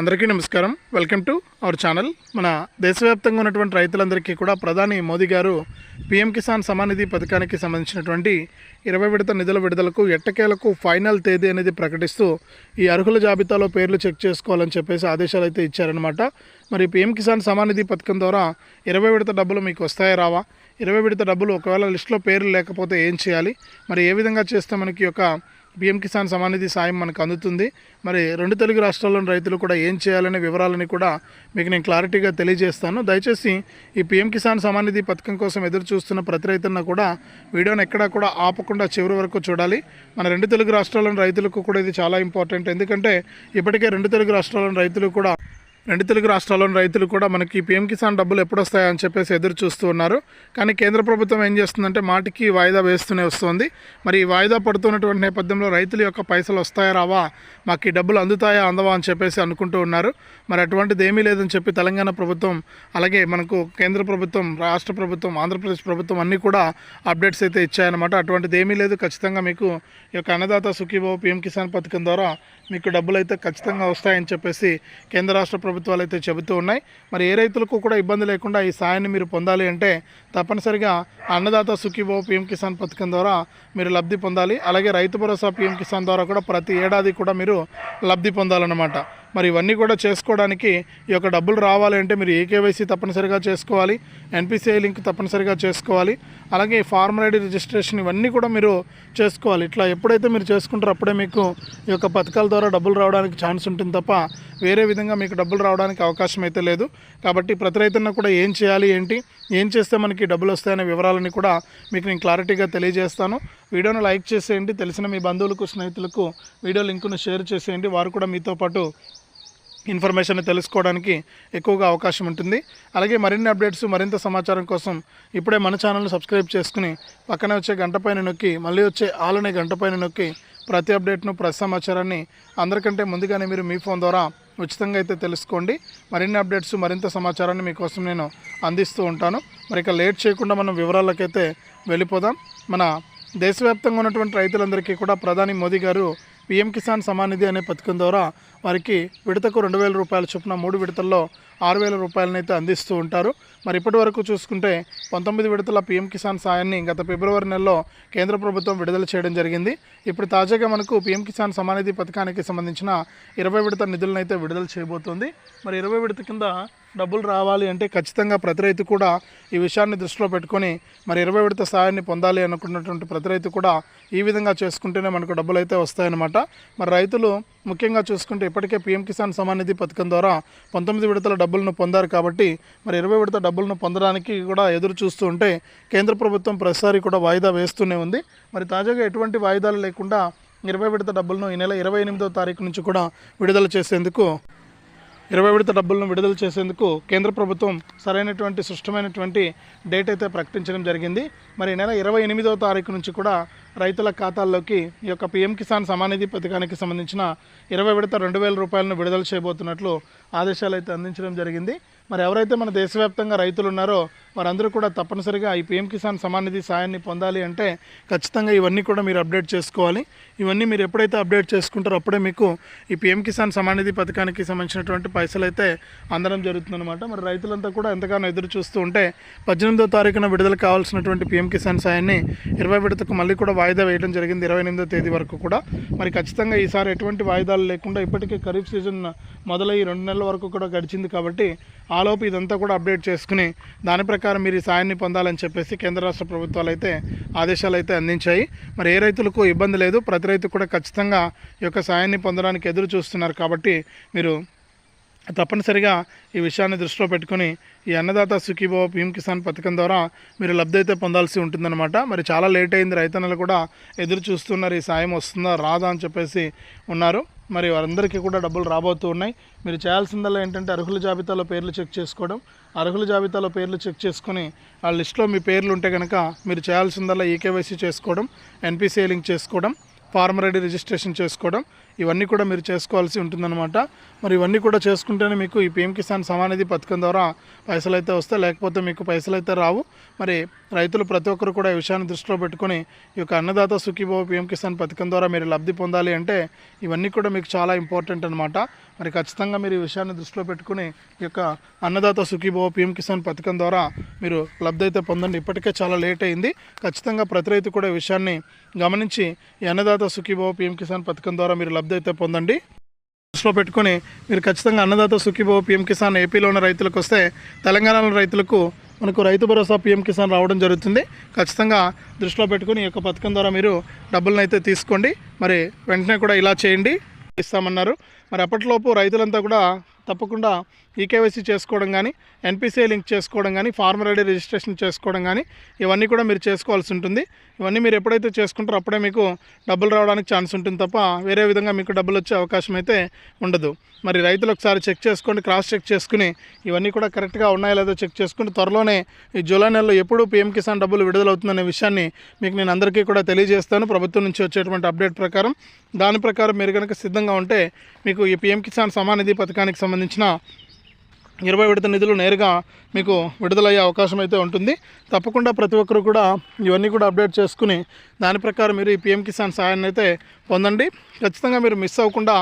అందరికీ నమస్కారం. Welcome to our channel మన దేశవ్యాప్తంగా ఉన్నటువంటి రైతులందరికీ కూడా ప్రధాని మోదీ గారు పీఎం కిసాన్ సమానిధి పథకానికి సంబంధించినటువంటి ఇరవై విడత నిధుల విడుదలకు ఎట్టకేలకు ఫైనల్ తేదీ అనేది ప్రకటిస్తూ ఈ అర్హుల జాబితాలో పేర్లు చెక్ చేసుకోవాలని చెప్పేసి ఆదేశాలు అయితే ఇచ్చారనమాట మరి పీఎం కిసాన్ సమానిధి పథకం ద్వారా ఇరవై విడత డబ్బులు మీకు వస్తాయా రావా? ఇరవై విడత డబ్బులు ఒకవేళ లిస్టులో పేర్లు లేకపోతే ఏం చేయాలి? మరి ఏ విధంగా చేస్తే మనకి యొక్క పిఎం కిసాన్ సమానిధి సాయం మనకు అందుతుంది. మరి రెండు తెలుగు రాష్ట్రాల్లోని రైతులు కూడా ఏం చేయాలనే వివరాలని కూడా మీకు నేను క్లారిటీగా తెలియజేస్తాను. దయచేసి ఈ పిఎం కిసాన్ సమానిధి పథకం కోసం ఎదురు చూస్తున్న ప్రతి రైతున్న కూడా వీడియోని ఎక్కడా కూడా ఆపకుండా చివరి వరకు చూడాలి. మన రెండు తెలుగు రాష్ట్రాల్లోని రైతులకు కూడా ఇది చాలా ఇంపార్టెంట్. ఎందుకంటే ఇప్పటికే రెండు తెలుగు రాష్ట్రాల్లోని రైతులు కూడా రెండు తెలుగు రాష్ట్రాల్లోని రైతులు కూడా మనకి పీఎం కిసాన్ డబ్బులు ఎప్పుడు వస్తాయని చెప్పేసి ఎదురు చూస్తూ ఉన్నారు. కానీ కేంద్ర ప్రభుత్వం ఏం చేస్తుందంటే మాటికి వాయిదా వేస్తూనే వస్తుంది. మరి ఈ వాయిదా పడుతున్నటువంటి నేపథ్యంలో రైతుల యొక్క పైసలు వస్తాయా రావా? మాకు ఈ డబ్బులు అందుతాయా అందవా అని చెప్పేసి అనుకుంటూ ఉన్నారు. మరి అటువంటిది ఏమీ లేదని చెప్పి తెలంగాణ ప్రభుత్వం అలాగే మనకు కేంద్ర ప్రభుత్వం రాష్ట్ర ప్రభుత్వం ఆంధ్రప్రదేశ్ ప్రభుత్వం అన్నీ కూడా అప్డేట్స్ అయితే ఇచ్చాయన్నమాట. అటువంటిది ఏమీ లేదు. ఖచ్చితంగా మీకు ఈ యొక్క అన్నదాత సుఖీబాబు పిఎం కిసాన్ పథకం ద్వారా మీకు డబ్బులు అయితే ఖచ్చితంగా వస్తాయని చెప్పేసి కేంద్ర రాష్ట్ర ప్రభుత్వాలు అయితే చెబుతూ ఉన్నాయి. మరి ఏ రైతులకు కూడా ఇబ్బంది లేకుండా ఈ సాయాన్ని మీరు పొందాలి అంటే తప్పనిసరిగా అన్నదాత సుఖీభావ పీఎం కిసాన్ పథకం ద్వారా మీరు లబ్ధి పొందాలి. అలాగే రైతు భరోసా పీఎం కిసాన్ ద్వారా కూడా ప్రతి ఏడాది కూడా మీరు లబ్ధి పొందాలన్నమాట. మరి ఇవన్నీ కూడా చేసుకోవడానికి ఈ యొక్క డబ్బులు రావాలి అంటే మీరు ఏకేవైసీ తప్పనిసరిగా చేసుకోవాలి ఎన్పిసిఐ లింక్ తప్పనిసరిగా చేసుకోవాలి అలాగే ఫార్మర్ ఐడి రిజిస్ట్రేషన్ ఇవన్నీ కూడా మీరు చేసుకోవాలి. ఇట్లా ఎప్పుడైతే మీరు చేసుకుంటారో అప్పుడే మీకు ఈ యొక్క పథకాల ద్వారా డబ్బులు రావడానికి ఛాన్స్ ఉంటుంది తప్ప వేరే విధంగా మీకు డబ్బులు రావడానికి అవకాశం అయితే లేదు. కాబట్టి ప్రతి రైతున్న కూడా ఏం చేయాలి ఏంటి ఏం చేస్తే మనకి డబ్బులు వస్తాయనే వివరాలని కూడా మీకు నేను క్లారిటీగా తెలియజేస్తాను. వీడియోను లైక్ చేసేయండి. తెలిసిన మీ బంధువులకు స్నేహితులకు వీడియో లింకును షేర్ చేసేయండి. వారు కూడా మీతో పాటు ఇన్ఫర్మేషన్ తెలుసుకోవడానికి ఎక్కువగా అవకాశం ఉంటుంది. అలాగే మరిన్ని అప్డేట్స్ మరింత సమాచారం కోసం ఇప్పుడే మన ఛానల్ని సబ్స్క్రైబ్ చేసుకుని పక్కనే వచ్చే గంట పైన నొక్కి మళ్ళీ వచ్చే ఆలనే గంట పైన నొక్కి ప్రతి అప్డేట్ను ప్రతి సమాచారాన్ని అందరికంటే ముందుగానే మీరు మీ ఫోన్ ద్వారా ఉచితంగా అయితే తెలుసుకోండి. మరిన్ని అప్డేట్స్ మరింత సమాచారాన్ని మీకోసం నేను అందిస్తూ ఉంటాను. మరి ఇక లేట్ చేయకుండా మనం వివరాలకైతే వెళ్ళిపోదాం. మన దేశవ్యాప్తంగా ఉన్నటువంటి రైతులందరికీ కూడా ప్రధాని మోదీ గారు పీఎం కిసాన్ సమానిధి అనే పథకం ద్వారా వారికి విడతకు రెండు వేల రూపాయల చొప్పున మూడు విడతల్లో ఆరు వేల రూపాయలనైతే అందిస్తూ ఉంటారు. మరి ఇప్పటి వరకు చూసుకుంటే పంతొమ్మిది విడతల పీఎం కిసాన్ సాయాన్ని గత ఫిబ్రవరి నెలలో కేంద్ర ప్రభుత్వం విడుదల చేయడం జరిగింది. ఇప్పుడు తాజాగా మనకు పీఎం కిసాన్ సమానిధి పథకానికి సంబంధించిన ఇరవై విడత నిధులనైతే విడుదల చేయబోతోంది. మరి ఇరవై విడత కింద డబ్బులు రావాలి అంటే ఖచ్చితంగా ప్రతి రైతు కూడా ఈ విషయాన్ని దృష్టిలో పెట్టుకొని మరి ఇరవై విడత సాయాన్ని పొందాలి అనుకున్నటువంటి ప్రతి రైతు కూడా ఈ విధంగా చేసుకుంటేనే మనకు డబ్బులు అయితే వస్తాయన్నమాట. మరి రైతులు ముఖ్యంగా చూసుకుంటే ఇప్పటికే పీఎం కిసాన్ సమాన్ నిధి పథకం ద్వారా పంతొమ్మిది విడతల డబ్బులను పొందారు కాబట్టి మరి ఇరవై విడత డబ్బులను పొందడానికి కూడా ఎదురు చూస్తూ ఉంటే కేంద్ర ప్రభుత్వం ప్రతిసారి కూడా వాయిదా వేస్తూనే ఉంది. మరి తాజాగా ఎటువంటి వాయిదాలు లేకుండా ఇరవై విడత డబ్బులను ఈ నెల ఇరవై ఎనిమిదో తారీఖు నుంచి కూడా విడుదల చేసేందుకు ఇరవై విడత డబ్బులను విడుదల చేసేందుకు కేంద్ర ప్రభుత్వం సరైనటువంటి సుష్టమైనటువంటి డేట్ అయితే ప్రకటించడం జరిగింది. మరి నెల ఇరవై ఎనిమిదవ తారీఖు నుంచి కూడా రైతుల ఖాతాల్లోకి ఈ యొక్క పీఎం కిసాన్ సమానిధి పథకానికి సంబంధించిన ఇరవై విడత రెండు వేల రూపాయలను విడుదల చేయబోతున్నట్లు ఆదేశాలు అయితే అందించడం జరిగింది. మరి ఎవరైతే మన దేశవ్యాప్తంగా రైతులు ఉన్నారో వారందరూ కూడా తప్పనిసరిగా ఈ పీఎం కిసాన్ సమానిధి సాయాన్ని పొందాలి అంటే ఖచ్చితంగా ఇవన్నీ కూడా మీరు అప్డేట్ చేసుకోవాలి. ఇవన్నీ మీరు ఎప్పుడైతే అప్డేట్ చేసుకుంటారో అప్పుడే మీకు ఈ పీఎం కిసాన్ సమానిధి పథకానికి సంబంధించినటువంటి పైసలు అయితే అందడం జరుగుతుందన్నమాట. మరి రైతులంతా కూడా ఎంతగానో ఎదురు చూస్తూ ఉంటే పద్దెనిమిదో తారీఖున విడుదల కావాల్సినటువంటి పీఎం కిసాన్ సాయాన్ని ఇరవై విడతకు మళ్ళీ కూడా వాయిదా వేయడం జరిగింది ఇరవై ఎనిమిదో తేదీ వరకు కూడా. మరి ఖచ్చితంగా ఈసారి ఎటువంటి వాయిదాలు లేకుండా ఇప్పటికే ఖరీఫ్ సీజన్ మొదలై రెండు నెలల వరకు కూడా గడిచింది కాబట్టి ఆలోపు ఇదంతా కూడా అప్డేట్ చేసుకుని దాని ప్రకారం మీరు ఈ సాయాన్ని పొందాలని చెప్పేసి కేంద్ర రాష్ట్ర ప్రభుత్వాలు అయితే ఆదేశాలు అయితే అందించాయి. మరి ఏ రైతులకు ఇబ్బంది లేదు ప్రతి రైతు కూడా ఖచ్చితంగా ఈ యొక్క సాయాన్ని పొందడానికి ఎదురు చూస్తున్నారు కాబట్టి మీరు తప్పనిసరిగా ఈ విషయాన్ని దృష్టిలో పెట్టుకొని ఈ అన్నదాత సుఖీభవ పీఎం కిసాన్ పథకం ద్వారా మీరు లబ్ధి అయితే పొందాల్సి ఉంటుందన్నమాట. మరి చాలా లేట్ అయింది రైతన్నలు కూడా ఎదురు చూస్తున్నారు ఈ సాయం వస్తుందా రాదా అని చెప్పేసి ఉన్నారు. మరి వారందరికీ కూడా డబ్బులు రాబోతూ ఉన్నాయి. మీరు చేయాల్సిందల్లా ఏంటంటే అర్హుల జాబితాలో పేర్లు చెక్ చేసుకోవడం. అర్హుల జాబితాలో పేర్లు చెక్ చేసుకుని ఆ లిస్ట్లో మీ పేర్లు ఉంటే కనుక మీరు చేయాల్సిందల్లా ఈకేవైసీ చేసుకోవడం ఎన్పిసిఐ లింక్ చేసుకోవడం ఫార్మర్ ఐడి రిజిస్ట్రేషన్ చేసుకోవడం ఇవన్నీ కూడా మీరు చేసుకోవాల్సి ఉంటుందన్నమాట. మరి ఇవన్నీ కూడా చేసుకుంటేనే మీకు ఈ పిఎం కిసాన్ సమానిధి పథకం ద్వారా పైసలు అయితే వస్తాయి లేకపోతే మీకు పైసలు అయితే రావు. మరి రైతులు ప్రతి ఒక్కరు కూడా ఈ విషయాన్ని దృష్టిలో పెట్టుకొని ఈ యొక్క అన్నదాత సుఖీభావ పిఎం కిసాన్ పథకం ద్వారా మీరు లబ్ధి పొందాలి అంటే ఇవన్నీ కూడా మీకు చాలా ఇంపార్టెంట్ అనమాట మరి ఖచ్చితంగా మీరు ఈ విషయాన్ని దృష్టిలో పెట్టుకుని ఈ యొక్క అన్నదాత సుఖీభావ పిఎం కిసాన్ పథకం ద్వారా మీరు లబ్ధి అయితే పొందండి. ఇప్పటికే చాలా లేట్ అయింది. ఖచ్చితంగా ప్రతి రైతు కూడా ఈ విషయాన్ని గమనించి ఈ అన్నదాత సుఖీభావ పిఎం కిసాన్ పథకం ద్వారా మీరు లబ్ధి అయితే పొందండి. దృష్టిలో పెట్టుకొని మీరు ఖచ్చితంగా అన్నదాత సుఖీభావ పిఎం కిసాన్ ఏపీలో ఉన్న రైతులకు వస్తే తెలంగాణలో రైతులకు మనకు రైతు భరోసా పిఎం కిసాన్ రావడం జరుగుతుంది. ఖచ్చితంగా దృష్టిలో పెట్టుకొని ఈ యొక్క పథకం ద్వారా మీరు డబ్బులను అయితే తీసుకోండి. మరి వెంటనే కూడా ఇలా చేయండి. ఇస్తామన్నారు. మరి అప్పటిలోపు రైతులంతా కూడా తప్పకుండా ఈకేవైసీ చేసుకోవడం కానీ ఎన్పిసిఐ లింక్ చేసుకోవడం కానీ ఫార్మర్ ఐడి రిజిస్ట్రేషన్ చేసుకోవడం కానీ ఇవన్నీ కూడా మీరు చేసుకోవాల్సి ఉంటుంది. ఇవన్నీ మీరు ఎప్పుడైతే చేసుకుంటారో అప్పుడే మీకు డబ్బులు రావడానికి ఛాన్స్ ఉంటుంది తప్ప వేరే విధంగా మీకు డబ్బులు వచ్చే అవకాశం అయితే ఉండదు. మరి రైతులు ఒకసారి చెక్ చేసుకోండి క్రాస్ చెక్ చేసుకుని ఇవన్నీ కూడా కరెక్ట్గా ఉన్నాయో లేదో చెక్ చేసుకుని త్వరలోనే ఈ జూలై నెలలో ఎప్పుడు పీఎం కిసాన్ డబ్బులు విడుదలవుతుందనే విషయాన్ని మీకు నేను అందరికీ కూడా తెలియజేస్తాను. ప్రభుత్వం నుంచి వచ్చేటువంటి అప్డేట్ ప్రకారం దాని ప్రకారం మీరు కనుక సిద్ధంగా ఉంటే మీకు ఈ పిఎం కిసాన్ సమానిధి పథకానికి సంబంధించిన ఇరవై విడత నిధులు నేరుగా మీకు విడుదలయ్యే అవకాశం అయితే ఉంటుంది. తప్పకుండా ప్రతి ఒక్కరు కూడా ఇవన్నీ కూడా అప్డేట్ చేసుకుని దాని ప్రకారం మీరు ఈ పిఎం కిసాన్ సహాయాన్ని అయితే పొందండి. ఖచ్చితంగా మీరు మిస్ అవ్వకుండా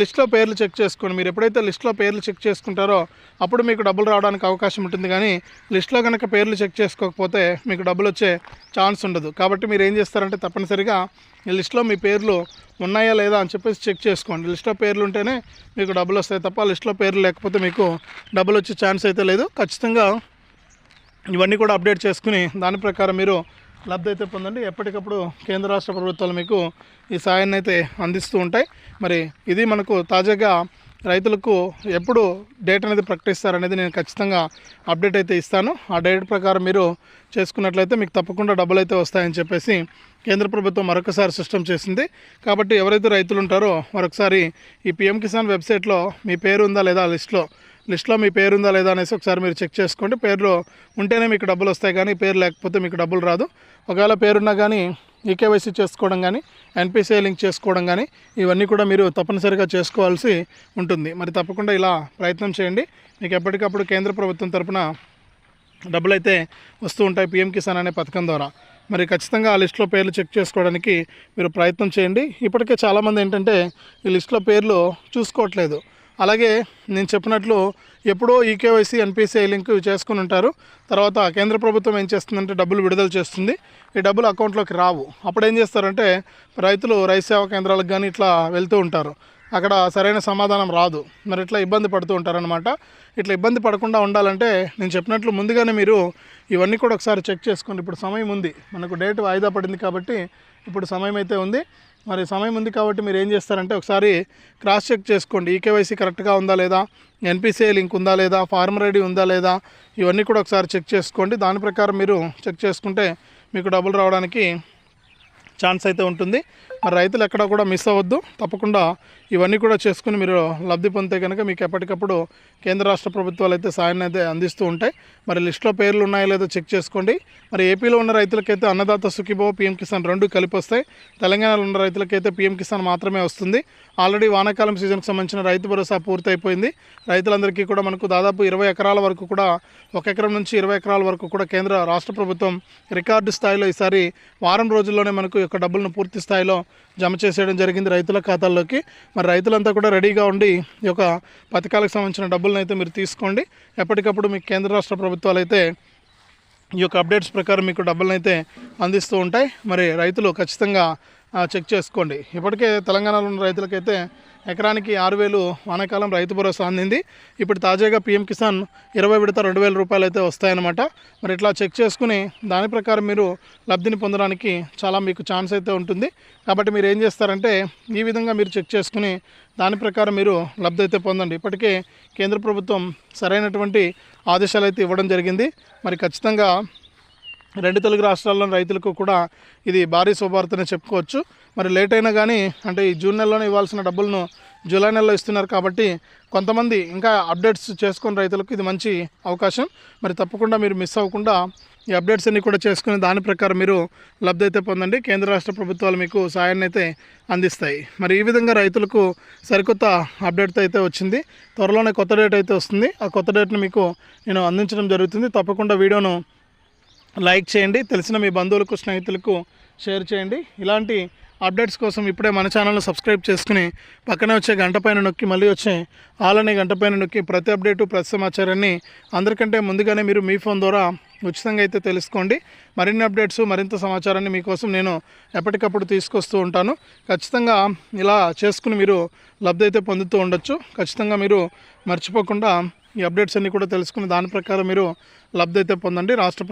లిస్ట్లో పేర్లు చెక్ చేసుకోండి మీరు ఎప్పుడైతే లిస్ట్లో పేర్లు చెక్ చేసుకుంటారో అప్పుడు మీకు డబ్బులు రావడానికి అవకాశం ఉంటుంది. కానీ లిస్ట్లో కనుక పేర్లు చెక్ చేసుకోకపోతే మీకు డబ్బులు వచ్చే ఛాన్స్ ఉండదు. కాబట్టి మీరు ఏం చేస్తారంటే తప్పనిసరిగా ఈ లిస్ట్లో మీ పేర్లు ఉన్నాయా లేదా అని చెప్పేసి చెక్ చేసుకోండి. లిస్ట్లో పేర్లు ఉంటేనే మీకు డబ్బులు వస్తాయి తప్ప లిస్ట్లో పేర్లు లేకపోతే మీకు డబ్బులు వచ్చే ఛాన్స్ అయితే లేదు. ఖచ్చితంగా ఇవన్నీ కూడా అప్డేట్ చేసుకుని దాని ప్రకారం మీరు లబ్ధి అయితే పొందండి. ఎప్పటికప్పుడు కేంద్ర రాష్ట్ర ప్రభుత్వాలు మీకు ఈ సాయాన్ని అయితే అందిస్తూ ఉంటాయి. మరి ఇది మనకు తాజాగా రైతులకు ఎప్పుడు డేట్ అనేది ప్రకటిస్తారనేది నేను ఖచ్చితంగా అప్డేట్ అయితే ఇస్తాను. ఆ డేట్ ప్రకారం మీరు చేసుకున్నట్లయితే మీకు తప్పకుండా డబ్బులు అయితే వస్తాయని చెప్పేసి కేంద్ర ప్రభుత్వం మరొకసారి సిస్టమ్ చేసింది. కాబట్టి ఎవరైతే రైతులు ఉంటారో మరొకసారి ఈ పిఎం కిసాన్ వెబ్సైట్లో మీ పేరు ఉందా లేదా లిస్ట్లో లిస్ట్లో మీ పేరు ఉందా లేదా అనేసి ఒకసారి మీరు చెక్ చేసుకోండి. పేరులో ఉంటేనే మీకు డబ్బులు వస్తాయి కానీ పేరు లేకపోతే మీకు డబ్బులు రాదు. ఒకవేళ పేరున్నా కానీ ఈకేవైసీ చేసుకోవడం కానీ ఎన్పిసిఐ లింక్ చేసుకోవడం కానీ ఇవన్నీ కూడా మీరు తప్పనిసరిగా చేసుకోవాల్సి ఉంటుంది. మరి తప్పకుండా ఇలా ప్రయత్నం చేయండి. మీకు ఎప్పటికప్పుడు కేంద్ర ప్రభుత్వం తరఫున డబ్బులైతే వస్తూ ఉంటాయి పిఎం కిసాన్ అనే పథకం ద్వారా. మరి ఖచ్చితంగా ఆ లిస్ట్లో పేర్లు చెక్ చేసుకోవడానికి మీరు ప్రయత్నం చేయండి. ఇప్పటికే చాలామంది ఏంటంటే ఈ లిస్ట్లో పేర్లు చూసుకోవట్లేదు. అలాగే నేను చెప్పినట్లు ఎప్పుడో ఈకేవైసీ ఎన్పిసిఐ లింక్ చేసుకుని ఉంటారు. తర్వాత కేంద్ర ప్రభుత్వం ఏం చేస్తుందంటే డబ్బులు విడుదల చేస్తుంది. ఈ డబ్బులు అకౌంట్లోకి రావు. అప్పుడు ఏం చేస్తారంటే రైతులు రైతు సేవా కేంద్రాలకు కానీ ఇట్లా వెళ్తూ ఉంటారు. అక్కడ సరైన సమాధానం రాదు. మరి ఇట్లా ఇబ్బంది పడుతూ ఉంటారనమాట ఇట్లా ఇబ్బంది పడకుండా ఉండాలంటే నేను చెప్పినట్లు ముందుగానే మీరు ఇవన్నీ కూడా ఒకసారి చెక్ చేసుకోండి ఇప్పుడు సమయం ఉంది. మనకు డేట్ వాయిదా పడింది కాబట్టి ఇప్పుడు సమయం అయితే ఉంది. మరి సమయం ఉంది కాబట్టి మీరు ఏం చేస్తారంటే ఒకసారి క్రాస్ చెక్ చేసుకోండి. ఈకేవైసీ కరెక్ట్గా ఉందా లేదా? ఎన్పిసిఐ లింక్ ఉందా లేదా? ఫార్మర్ ఐడి ఉందా లేదా? ఇవన్నీ కూడా ఒకసారి చెక్ చేసుకోండి. దాని ప్రకారం మీరు చెక్ చేసుకుంటే మీకు డబ్బులు రావడానికి ఛాన్స్ అయితే ఉంటుంది. మరి రైతులు ఎక్కడ కూడా మిస్ అవ్వద్దు. తప్పకుండా ఇవన్నీ కూడా చేసుకుని మీరు లబ్ధి పొందితే కనుక మీకు ఎప్పటికప్పుడు కేంద్ర రాష్ట్ర ప్రభుత్వాలు అయితే సాయాన్ని అయితే అందిస్తూ ఉంటాయి. మరి లిస్ట్లో పేర్లు ఉన్నాయో లేదో చెక్ చేసుకోండి. మరి ఏపీలో ఉన్న రైతులకైతే అన్నదాత సుఖీభో పీఎం కిసాన్ రెండు కలిపి వస్తాయి. తెలంగాణలో ఉన్న రైతులకైతే పీఎం కిసాన్ మాత్రమే వస్తుంది. ఆల్రెడీ వానాకాలం సీజన్కి సంబంధించిన రైతు భరోసా పూర్తయిపోయింది. రైతులందరికీ కూడా మనకు దాదాపు ఇరవై ఎకరాల వరకు కూడా ఒక ఎకరం నుంచి ఇరవై ఎకరాల వరకు కూడా కేంద్ర రాష్ట్ర ప్రభుత్వం రికార్డు స్థాయిలో ఈసారి వారం రోజుల్లోనే మనకు యొక్క డబ్బులను పూర్తి స్థాయిలో జమ చేసేయడం జరిగింది రైతుల ఖాతాల్లోకి. మరి రైతులంతా కూడా రెడీగా ఉండి ఈ యొక్క పథకాలకు సంబంధించిన డబ్బులను అయితే మీరు తీసుకోండి. ఎప్పటికప్పుడు మీకు కేంద్ర రాష్ట్ర ప్రభుత్వాలు అయితే ఈ యొక్క అప్డేట్స్ ప్రకారం మీకు డబ్బులను అయితే అందిస్తూ ఉంటాయి. మరి రైతులు ఖచ్చితంగా చెక్ చేసుకోండి. ఇప్పటికే తెలంగాణలో ఉన్న రైతులకైతే ఎకరానికి ఆరు వేలు వానాకాలం రైతు భరోసా అందింది. ఇప్పుడు తాజాగా పీఎం కిసాన్ ఇరవై విడత రెండు వేల రూపాయలు అయితే వస్తాయన్నమాట. మరి ఇట్లా చెక్ చేసుకుని దాని ప్రకారం మీరు లబ్ధిని పొందడానికి చాలా మీకు ఛాన్స్ అయితే ఉంటుంది. కాబట్టి మీరు ఏం చేస్తారంటే ఈ విధంగా మీరు చెక్ చేసుకుని దాని ప్రకారం మీరు లబ్ధి అయితే పొందండి. ఇప్పటికే కేంద్ర ప్రభుత్వం సరైనటువంటి ఆదేశాలు అయితే ఇవ్వడం జరిగింది. మరి ఖచ్చితంగా రెండు తెలుగు రాష్ట్రాల్లోని రైతులకు కూడా ఇది భారీ శుభార్తనే చెప్పుకోవచ్చు. మరి లేట్ అయినా కానీ అంటే ఈ జూన్ నెలలోనే ఇవ్వాల్సిన డబ్బులను జూలై నెలలో ఇస్తున్నారు కాబట్టి కొంతమంది ఇంకా అప్డేట్స్ చేసుకుని రైతులకు ఇది మంచి అవకాశం. మరి తప్పకుండా మీరు మిస్ అవ్వకుండా ఈ అప్డేట్స్ అన్ని కూడా చేసుకుని దాని ప్రకారం మీరు లబ్ధి అయితే పొందండి. కేంద్ర రాష్ట్ర ప్రభుత్వాలు మీకు సాయాన్ని అయితే అందిస్తాయి. మరి ఈ విధంగా రైతులకు సరికొత్త అప్డేట్ అయితే వచ్చింది. త్వరలోనే కొత్త డేట్ అయితే వస్తుంది. ఆ కొత్త డేట్ని మీకు నేను అందించడం జరుగుతుంది. తప్పకుండా వీడియోను లైక్ చేయండి తెలిసిన మీ బంధువులకు స్నేహితులకు షేర్ చేయండి. ఇలాంటి అప్డేట్స్ కోసం ఇప్పుడే మన ఛానల్ను సబ్స్క్రైబ్ చేసుకుని పక్కనే వచ్చే గంట పైన నొక్కి మళ్ళీ వచ్చే ఆలనే గంట పైన నొక్కి ప్రతి అప్డేటు ప్రతి సమాచారాన్ని అందరికంటే ముందుగానే మీరు మీ ఫోన్ ద్వారా ఉచితంగా అయితే తెలుసుకోండి. మరిన్ని అప్డేట్స్ మరింత సమాచారాన్ని మీకోసం నేను ఎప్పటికప్పుడు తీసుకొస్తూ ఉంటాను. ఖచ్చితంగా ఇలా చేసుకుని మీరు లబ్ధి అయితే పొందుతూ ఉండొచ్చు. ఖచ్చితంగా మీరు మర్చిపోకుండా ఈ అప్డేట్స్ అన్నీ కూడా తెలుసుకుని దాని ప్రకారం మీరు లబ్ధి అయితే పొందండి. రాష్ట్ర